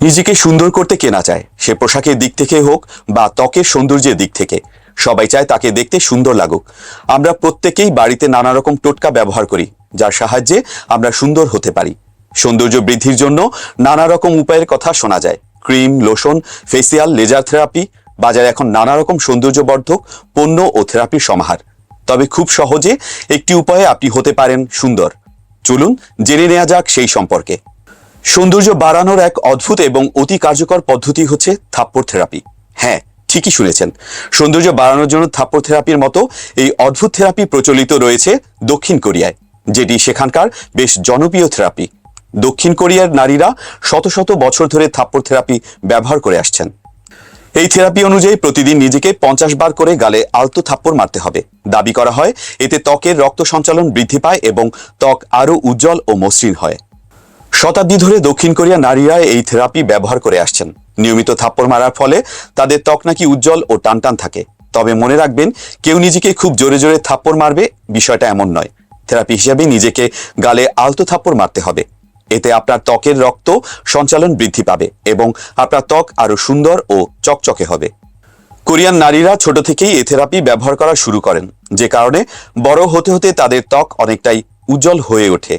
নিজেকে সুন্দর করতে কেনা চায়, সে পোশাকের দিক থেকে হোক বা ত্বকের সৌন্দর্যের দিক থেকে। সবাই চায় তাকে দেখতে সুন্দর লাগুক। আমরা প্রত্যেকেই বাড়িতে নানা রকম টোটকা ব্যবহার করি, যার সাহায্যে আমরা সুন্দর হতে পারি। সৌন্দর্য বৃদ্ধির জন্য নানা রকম উপায়ের কথা শোনা যায়। Cream, lotion, facial, laser therapy, বাজারে এখন নানা রকম সৌন্দর্যবর্ধক পণ্য ও থেরাপির সমাহার। তবে খুব সহজে একটি উপায়ে আপনি হতে পারেন সুন্দর। চলুন জেনে নেওয়া যাক সেই সম্পর্কে। সৌন্দর্য বাড়ানোর এক অদ্ভুত এবং অতি কার্যকর পদ্ধতি হচ্ছে থাপ্পড় থেরাপি। হ্যাঁ ঠিকই শুনেছেন। সৌন্দর্য বাড়ানোর জন্য থাপ্পড় থেরাপির মতো এই অদ্ভুত থেরাপি প্রচলিত রয়েছে দক্ষিণ কোরিয়ায়, যেটি সেখানকার বেশ জনপ্রিয় থেরাপি। দক্ষিণ কোরিয়ার নারীরা শত শত বছর ধরে থাপ্পড় থেরাপি ব্যবহার করে আসছেন। এই থেরাপি অনুযায়ী প্রতিদিন নিজেকে পঞ্চাশ বার করে গালে আলতো থাপ্পড় মারতে হবে। দাবি করা হয়, এতে ত্বকের রক্ত সঞ্চালন বৃদ্ধি পায় এবং ত্বক আরও উজ্জ্বল ও মসৃণ হয়। শতাব্দী ধরে দক্ষিণ কোরিয়া নারীরা এই থেরাপি ব্যবহার করে আসছেন। নিয়মিত থাপ্পড় মারার ফলে তাদের ত্বক নাকি উজ্জ্বল ও টানটান থাকে। তবে মনে রাখবেন, কেউ নিজেকে খুব জোরে জোরে থাপ্পড় মারবে, বিষয়টা এমন নয়। থেরাপি হিসেবে নিজেকে গালে আলতো থাপ্পড় মারতে হবে। এতে আপনার ত্বকের রক্ত সঞ্চালন বৃদ্ধি পাবে এবং আপনার ত্বক আরও সুন্দর ও চকচকে হবে। কোরিয়ান নারীরা ছোট থেকেই এ থেরাপি ব্যবহার করা শুরু করেন, যে কারণে বড় হতে হতে তাদের ত্বক অনেকটাই উজ্জ্বল হয়ে ওঠে।